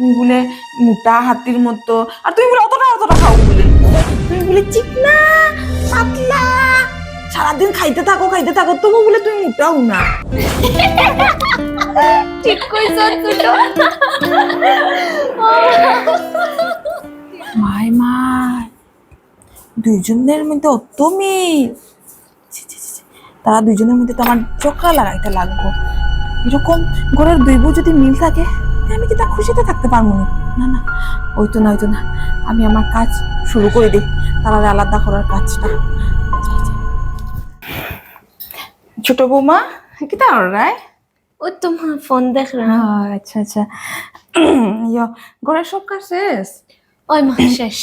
তুমি বলে মোটা হাতির মতো। আর তুমি বলে অতটা অতটা খাও বলে। তুমি বলে চিকনা পাতলা। সারাদিন খাইতে থাকো খাইতে থাকো। তবু বলে তুমি মোটাও না। ঠিক কইছ মাই মাই। দুইজনের মধ্যে অত মিল। তারা দুইজনের মধ্যে তো আমার চক্রা লাগাইতে লাগবো। এরকম ঘরের দুই বউ যদি মিল থাকে? আমি কি তা খুশিতে থাকতে পারব না? না না ওই তো না ওই তো না। আমি আমার কাজ শুরু করে দিই। তারা আলাদা করার কাজটা। ছোট বৌমা কি তা রায় ও তোমার ফোন দেখ রা আচ্ছা আচ্ছা। ইয়ো ঘরের সব কাজ শেষ? ওই মা শেষ।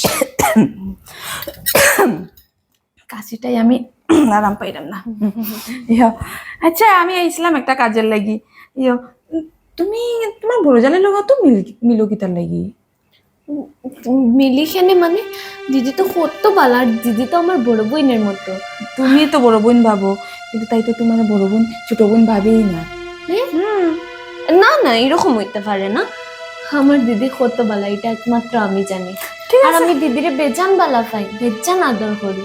কাশিটাই আমি আরাম পাইলাম না। ইয়ো আচ্ছা আমি আইছিলাম একটা কাজের লাগি। ইয়ো তুমি তোমার বড় জালের লগত মিল মিলো কিতার লাগি? মিলি খেনে মানে? দিদি তো কত আর দিদি তো আমার বড় বোনের মতো। তুমি তো বড় বোন ভাবো কিন্তু তাই তো তোমার বড় বোন ছোট বোন ভাবেই না। হ্যাঁ? না না এরকম হইতে পারে না। আমার দিদি কত ভালো এটা একমাত্র আমি জানি। ঠিক আর আছে। আমি দিদিরে বেজান বালা পাই বেজান আদর করি।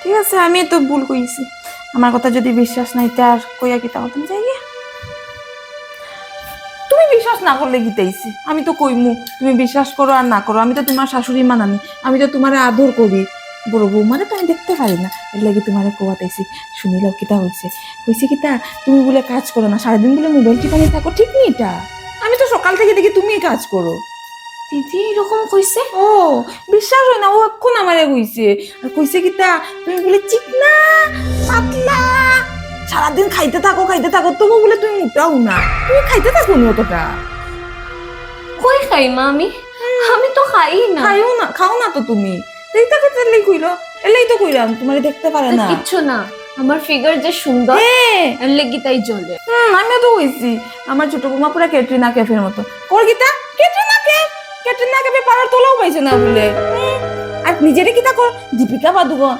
ঠিক আছে আমি তো ভুল কইছি। আমার কথা যদি বিশ্বাস নাই তা আর কইয়া কিতা হতাম যাই বিশ্বাস না করলে গীতাইছি আমি তো কইমু তুমি বিশ্বাস করো আর না করো আমি তো তোমার শাশুড়ি মানানি আমি তো তোমারে আদর করি। বড় বৌমারে তো আমি দেখতে পারি না এর লাগি তোমারে কোয়াটাইছি শুনিলাম কিতা হয়েছে হয়েছে কিতা তুমি বলে কাজ করো না সারাদিন বলে মোবাইল টিপানি থাকো ঠিক নি এটা? আমি তো সকাল থেকে দেখি তুমি কাজ করো। দিদি এরকম কইছে? ও বিশ্বাস হয় না ও এখন আমারে কইছে। আর কইছে কি তা তুমি বলে চিকনা পাতলা সারাদিন খাইতে থাকো খাইতে থাকো তবু বলে তুমি মোটাও না। তুমি খাইতে থাকো নি অতটা। কই খাই মা আমি? আমি তো খাই না। খাইও না খাও না তো তুমি। এই তাকে তাহলে কইলো এলেই তো কইলাম তোমারে দেখতে পারে না। কিচ্ছু না। আমার ফিগার যে সুন্দর হ্যাঁ। এর লেগে তাই জ্বলে। হুম আমিও তো কইছি আমার ছোট বৌমা পুরা ক্যাটরিনা ক্যাফের মতো। কর গীতা ক্যাটরিনা ক্যাফ। ক্যাটরিনা ক্যাফে পাড়ার তোলাও পাইছে না বলে। আর নিজেরে কিতা কর দীপিকা পাদুকন।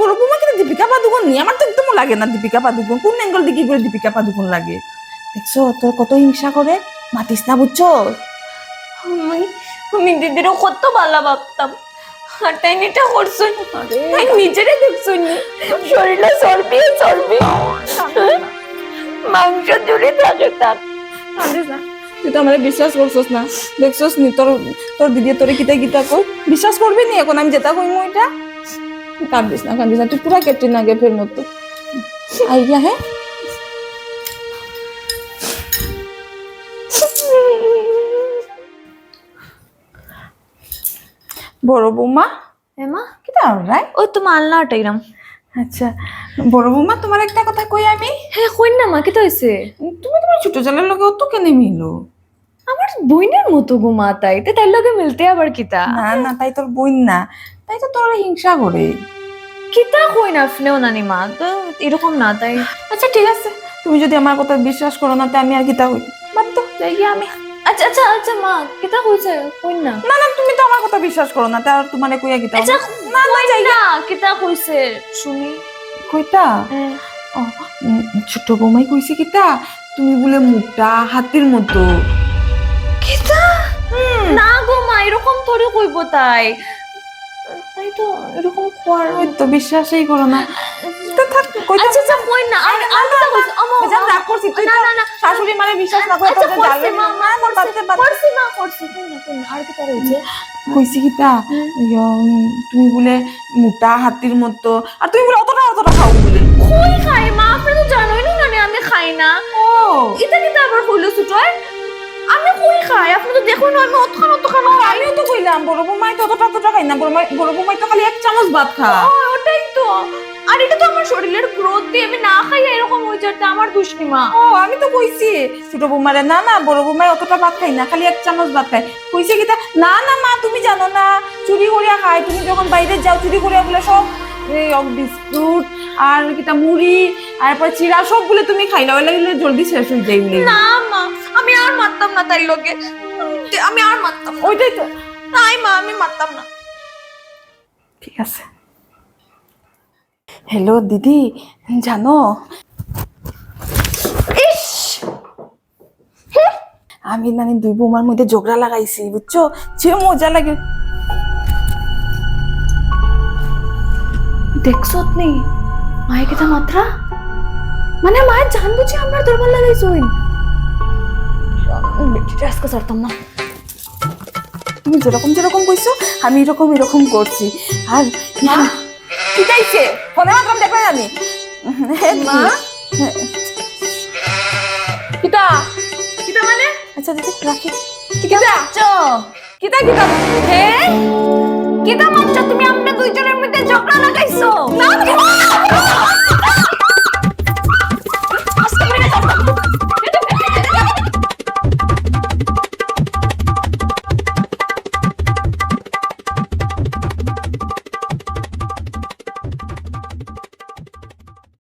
বড় বৌমা কিন্তু দীপিকা পাদুকন নি আমার তো লাগে না দীপিকা পাদুকন। কোন অ্যাঙ্গল দিকে করে দীপিকা পাদুকন লাগে? দেখছ তোর কত হিংসা করে? মাতিস না বুঝছ? আমি আমি দিদিরও কত ভালো ভাবতাম আর তাই এটা করছুন তাই নিজেরে দেখছুন শরীরে চর্বি চর্বি। মাংস জুড়ে থাকে তার। তুই তো আমার বিশ্বাস করছস না। দেখছস নি তোর তোর দিদি তোরে কিতা কিতা কই বিশ্বাস করবি নি এখন আমি যেটা কইমু এটা কান্দিস না কান্দিস না। তুই পুরা ক্যাটরিনা ক্যাফের মতো। আইয়া হ্যাঁ? বড় বৌমা? এমা কিতা রায় ওই তো মাল্লা টাইরাম আচ্ছা বড় বৌমা তোমার একটা কথা কই আমি? হ্যাঁ কই না মা কি তো হয়েছে তুমি তোমার ছোট জালের লগে অত কেনে মিলো? আমার বইনের মতো ঘুমা তাই। তে তার লগে মিলতে আবার কিতা? না না তাই তোর বইন না। তাই তো তোর হিংসা করে। কিতা কই না আপনিও নানি মা তো এরকম না তাই। আচ্ছা ঠিক আছে। তুমি যদি আমার কথা বিশ্বাস করো না তো আমি আর কিতা হই বাদ তো যাই গিয়া আমি আচ্ছা আচ্ছা আচ্ছা মা কিতা কইছে? কই না। না না তুমি তো আমার কথা বিশ্বাস করো না তার তোমার কইয়া কিতা আচ্ছা না না যাই না কিতা কইছে? শুনি। কইতা? ও, উম, ছোট বৌমাই কইছে কিতা? তুমি বলে মুখটা হাতির মতো। কিতা? না গো মা এরকম তোরে কইব তাই। তাই তো এরকম কোয়ার ওই তো বিশ্বাসই করো না। তো থাক কইতা আচ্ছা আচ্ছা কই না? আর আর কিতা কইছে আমা যা রাগ করছি তুই না না না শাশুড়ি মানে বিশ্বাস না করে আচ্ছা তোর করছি মা মা না বাদতে বাদ করছি মা করছি কই না কই না আর কিতা কইছে কইছি কিতা তুমি বলে মোটা হাতির মতো আর তুমি বলে অতটা অতটা খাও বলে। কই খাই মা? আপনি তো জানোই না আমি খাই না। ও। এটা কিতা আবার হইল ছুটয় আমি কই খাই আপনি তো দেখুন আমি অতখান অতখান খাই। আমিও তো কইলাম বড় বৌমাই তো অতটা অতটা খাই না বড় বড় বৌমাই তো খালি এক চামচ ভাত খা। ও, ওটাই তো। আর এটা তো আমার শরীরের গ্রোথ দিয়ে আমি না খাই এরকম হয়ে যাচ্ছে আমার দুষ্টিমা। ও আমি তো কইছি ছোট বৌমারে না না বড় বৌমাই অতটা ভাত খাই না খালি এক চামচ ভাত খাই কইছে কিতা না না মা তুমি জানো না চুরি করিয়া খাই তুমি যখন বাইরে যাও চুরি করিয়া বলে সব বিস্কুট আর কিতা মুড়ি আর পর চিরা সব বলে তুমি খাইলা ওই লাগিলে জলদি শেষ হয়ে যাই না আমি আর মারতাম না তাই লোকে। আমি আর মারতাম। ওইটাই তো। নাই মা আমি মারতাম না। ঠিক আছে। হ্যালো দিদি জানো? ইস! আমি মানে দুই বৌমার মধ্যে ঝগড়া লাগাইছি বুঝছ? যে মজা লাগে। দেখছ নি মায়ে কেটা মাত্রা? মানে মায়ের জান বুঝি আমরা দরবার লাগাইছুন বেটিটা আজকে ছাড়তাম না তুমি যেরকম যেরকম কইছো আমি এরকম এরকম করছি আর মা কি চাইছে ফোনে মাত্র দেখবে আমি মা? কিতা কিতা মানে আচ্ছা দিদি রাখি কিতা কিতা কিতা হ্যাঁ কেটা মাত্র তুমি আমরা দুইজনের মধ্যে ঝগড়া লাগাইছো না